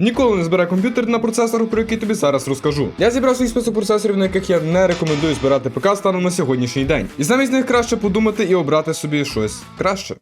Ніколи не збирай комп'ютер на процесорах, про який тобі зараз розкажу. Я зібрав свій список процесорів, на яких я не рекомендую збирати ПК станом на сьогоднішній день. І замість них краще подумати і обрати собі щось краще.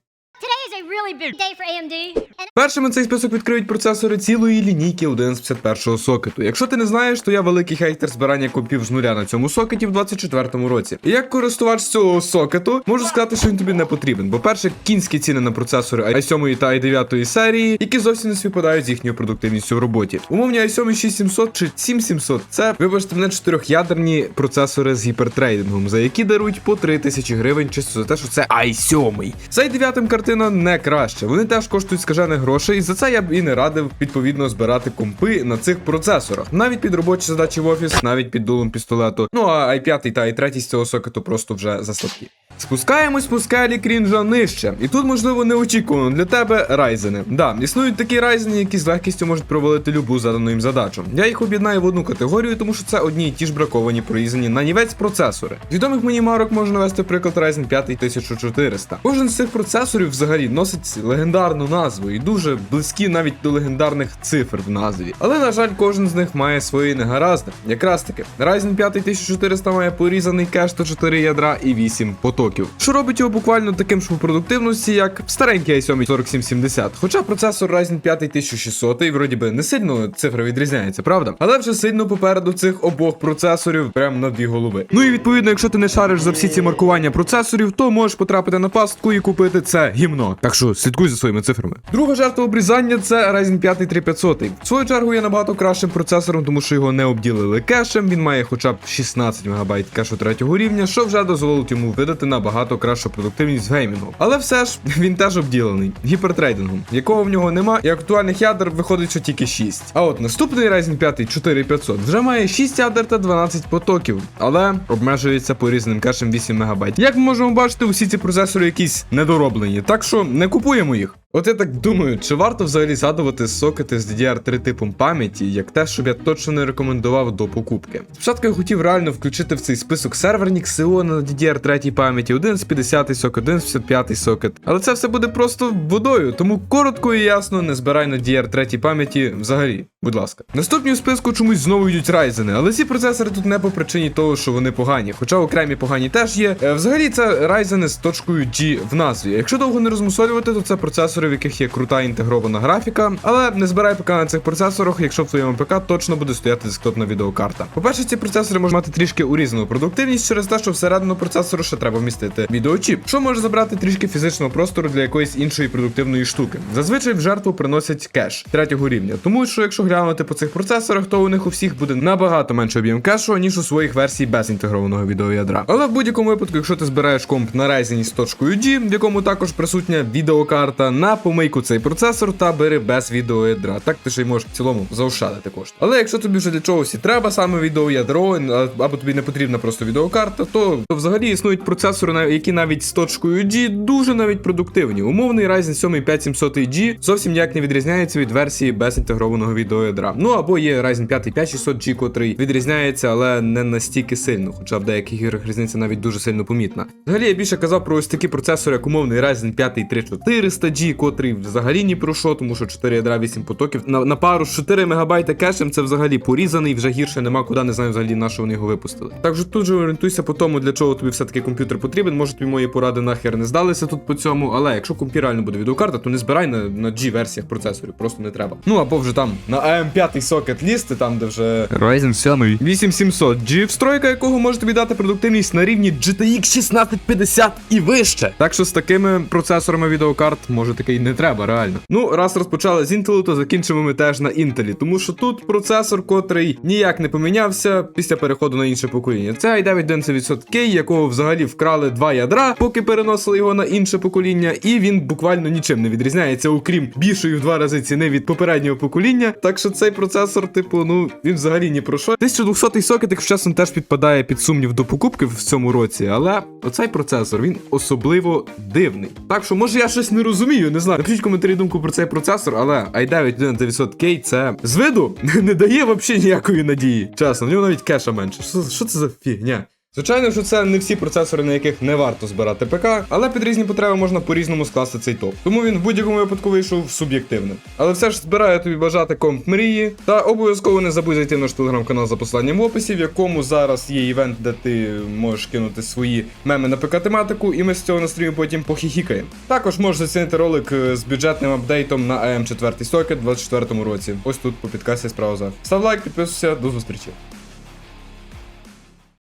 Першими цей список відкриють процесори цілої лінійки 1151 сокету. Якщо ти не знаєш, то я великий хейтер збирання компів з нуля на цьому сокеті в 24-му році. І як користувач цього сокету, можу сказати, що він тобі не потрібен. Бо перше, кінські ціни на процесори i7 та i9 серії, які зовсім не співпадають з їхньою продуктивністю в роботі. Умовні i7 6700 чи 7700 це, вибачте мене, чотирьохядерні процесори з гіпертрейдингом, за які дарують по 3000 гривень чисто за те, що це i7. З i9 картина не краще. Вони теж коштують скажених грошей, і за це я б і не радив відповідно збирати компи на цих процесорах. Навіть під робочі задачі в офіс, навіть під дулом пістолету. Ну а i5 та i3 з цього сокету просто вже заслабкі. Спускаємось по скалі крінжа нижче. І тут, можливо, неочікувано для тебе райзени. Да, існують такі райзени, які з легкістю можуть провалити любу задану їм задачу. Я їх об'єднаю в одну категорію, тому що це одні і ті ж браковані прорізані на нівець процесори. Відомих мені марок можна навести приклад Ryzen 5 1400. Кожен з цих процесорів взагалі носить легендарну назву і дуже близькі навіть до легендарних цифр в назві. Але на жаль, кожен з них має свої негаразди. Якраз таки, Ryzen 5 1400 має порізаний кеш 104 ядра і 8 потоків, що робить його буквально таким ж по продуктивності, як старенький i7 4770. Хоча процесор Ryzen 5 1600 і вроді би не сильно цифра відрізняється, правда? Але вже сильно попереду цих обох процесорів прямо на дві голови. Ну і відповідно, якщо ти не шариш за всі ці маркування процесорів, то можеш потрапити на пастку і купити це гімно. Так що слідкуй за своїми цифрами. Друга жертва обрізання це Ryzen 5 3500. В свою чергу є набагато кращим процесором, тому що його не обділили кешем. Він має хоча б 16 МБ кешу третього рівня, що вже дозволить йому видати набагато кращу продуктивність в геймінгу. Але все ж він теж обділений гіпертрейдингом, якого в нього нема, і актуальних ядер виходить, що тільки 6. А от наступний Ryzen 5 4500 вже має 6 ядер та 12 потоків, але обмежується порізненим кешем 8 МБ. Як ми можемо бачити, усі ці процесори якісь недороблені, так що не купуємо їх. От я так думаю, чи варто взагалі згадувати сокети з DDR3 типом пам'яті, як те, щоб я точно не рекомендував до покупки. Спочатку я хотів реально включити в цей список серверні Xeon на DDR3 пам'яті, 1150 сокет, 1155 сокет. Але це все буде просто водою, тому коротко і ясно не збирай на DDR3 пам'яті взагалі. Будь ласка. Наступні у списку чомусь знову йдуть райзени, але ці процесори тут не по причині того, що вони погані, хоча окремі погані теж є. Е, Взагалі це райзени з точкою G в назві. Якщо довго не розмусолювати, то це процесори, в яких є крута інтегрована графіка, але не збирай ПК на цих процесорах, якщо в твоєму ПК точно буде стояти десктопна відеокарта. По-перше, ці процесори можуть мати трішки урізану продуктивність через те, що всередину процесору ще треба вмістити відеочіп, що може забрати трішки фізичного простору для якоїсь іншої продуктивної штуки. Зазвичай в жертву приносять кеш третього рівня, тому що якщо глянути по цих процесорах, то у них у всіх буде набагато менше об'єм кешу, ніж у своїх версій без інтегрованого відеоядра. Але в будь-якому випадку, якщо ти збираєш комп на Ryzen з точкою G, в якому також присутня відеокарта, на помийку цей процесор та бери без відеоядра. Так ти ще й можеш в цілому заощадити кошти. Але якщо тобі вже для чогось і треба саме відеоядро, або тобі не потрібна просто відеокарта, то, то взагалі існують процесори, які навіть з точкою G дуже навіть продуктивні. Умовний Ryzen 7 5700G зовсім ніяк не відрізняється від версії без інтегрованого відеоядра. Ну або є Ryzen 5 5600G, котрий відрізняється, але не настільки сильно, хоча в деяких іграх різниця навіть дуже сильно помітна. Взагалі я більше казав про ось такі процесори, як умовний Ryzen 5 3400G, котрий взагалі ні про що, тому що 4 ядра 8 потоків на, на пару з 4 МБ кешем це взагалі порізаний, вже гірше нема куди, не знаю взагалі на що вони його випустили. Так що тут же орієнтуйся по тому, для чого тобі все-таки комп'ютер потрібен. Може тобі мої поради нахер не здалися тут по цьому, але якщо компі реально буде відеокарта, то не збирай на, на G-версіях процесорів, просто не треба. Ну або вже там на AM5 сокет лізти, там де вже Ryzen 7. 8700 G, встройка якого може тобі дати продуктивність на рівні GTX 1650 і вище. Так що з такими процесорами відеокарт може таки й не треба, реально. Ну, раз розпочали з Intel, то закінчимо ми теж на Intel, тому що тут процесор, котрий ніяк не помінявся після переходу на інше покоління. Це i9 190K, якого взагалі вкрали два ядра, поки переносили його на інше покоління, і він буквально нічим не відрізняється, окрім більшої в два рази ціни від попереднього покоління. Так що цей процесор, типу, ну він взагалі ні про що. 1200 сокет, якщо чесно, теж підпадає під сумнів до покупки в цьому році, але оцей процесор він особливо дивний. Так що, може, я щось не розумію, не знаю. Напишіть коментарі думку про цей процесор, але i9 190K це з виду не дає взагалі ніякої надії. Чесно, в нього навіть кеша менше. Що, що це за фігня? Звичайно, що це не всі процесори, на яких не варто збирати ПК, але під різні потреби можна по-різному скласти цей топ. Тому він в будь-якому випадку вийшов суб'єктивним. Але все ж збираю тобі бажати комп мрії. Та обов'язково не забудь зайти наш телеграм-канал за посиланням в описі, в якому зараз є івент, де ти можеш кинути свої меми на ПК-тематику, і ми з цього на стрімі потім похіхікаємо. Також можеш зацінити ролик е, з бюджетним апдейтом на АМ 4 сокет у 24 році. Ось тут по підкасі справа за. Став лайк, підписуйся, до зустрічі.